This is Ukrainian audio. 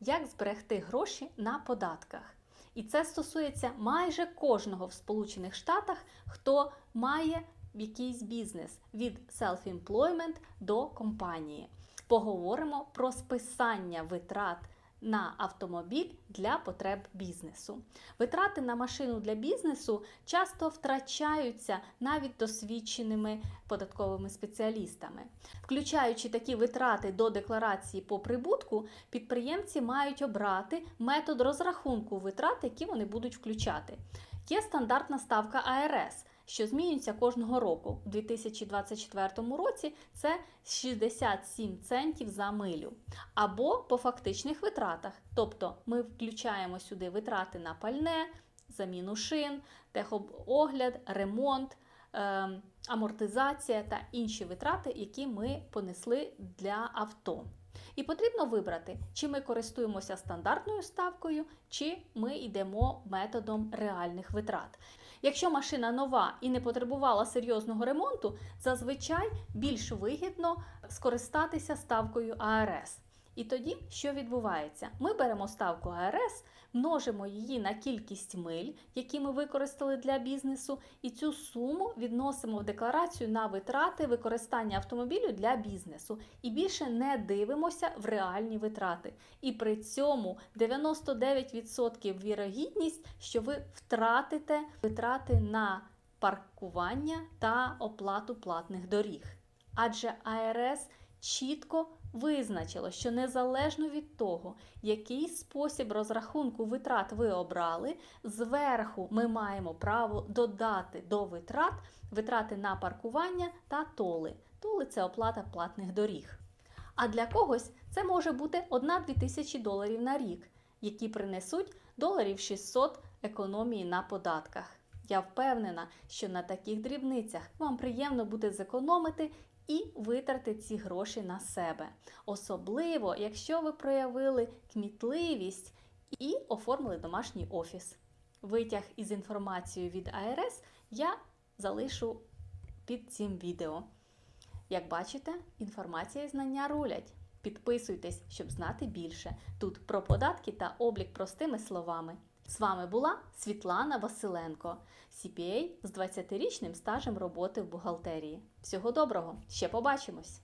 як зберегти гроші на податках. І це стосується майже кожного в Сполучених Штатах, хто має якийсь бізнес від self-employment до компанії. Поговоримо про списання витрат на автомобіль для потреб бізнесу. Витрати на машину для бізнесу часто втрачаються навіть досвідченими податковими спеціалістами. Включаючи такі витрати до декларації по прибутку, підприємці мають обрати метод розрахунку витрат, які вони будуть включати. Є стандартна ставка АРС, що змінюється кожного року. У 2024 році це 67 центів за милю. Або по фактичних витратах. Тобто ми включаємо сюди витрати на пальне, заміну шин, техогляд, ремонт, е, амортизація та інші витрати, які ми понесли для авто. І потрібно вибрати, чи ми користуємося стандартною ставкою, чи ми йдемо методом реальних витрат. Якщо машина нова і не потребувала серйозного ремонту, зазвичай більш вигідно скористатися ставкою АРС. І тоді що відбувається? Ми беремо ставку АРС, множимо її на кількість миль, які ми використали для бізнесу, і цю суму відносимо в декларацію на витрати використання автомобілю для бізнесу. І більше не дивимося в реальні витрати. І при цьому 99% вірогідність, що ви втратите витрати на паркування та оплату платних доріг. Адже АРС чітко визначило, що незалежно від того, який спосіб розрахунку витрат ви обрали, зверху ми маємо право додати до витрат витрати на паркування та толи. Толи це оплата платних доріг. А для когось це може бути 1-2 тисячі доларів на рік, які принесуть доларів 600 економії на податках. Я впевнена, що на таких дрібницях вам приємно буде зекономити і витрати ці гроші на себе. Особливо, якщо ви проявили кмітливість і оформили домашній офіс. Витяг із інформацією від АРС я залишу під цим відео. Як бачите, інформація і знання рулять. Підписуйтесь, щоб знати більше. Тут про податки та облік простими словами. З вами була Світлана Василенко, CPA з 20-річним стажем роботи в бухгалтерії. Всього доброго! Ще побачимось!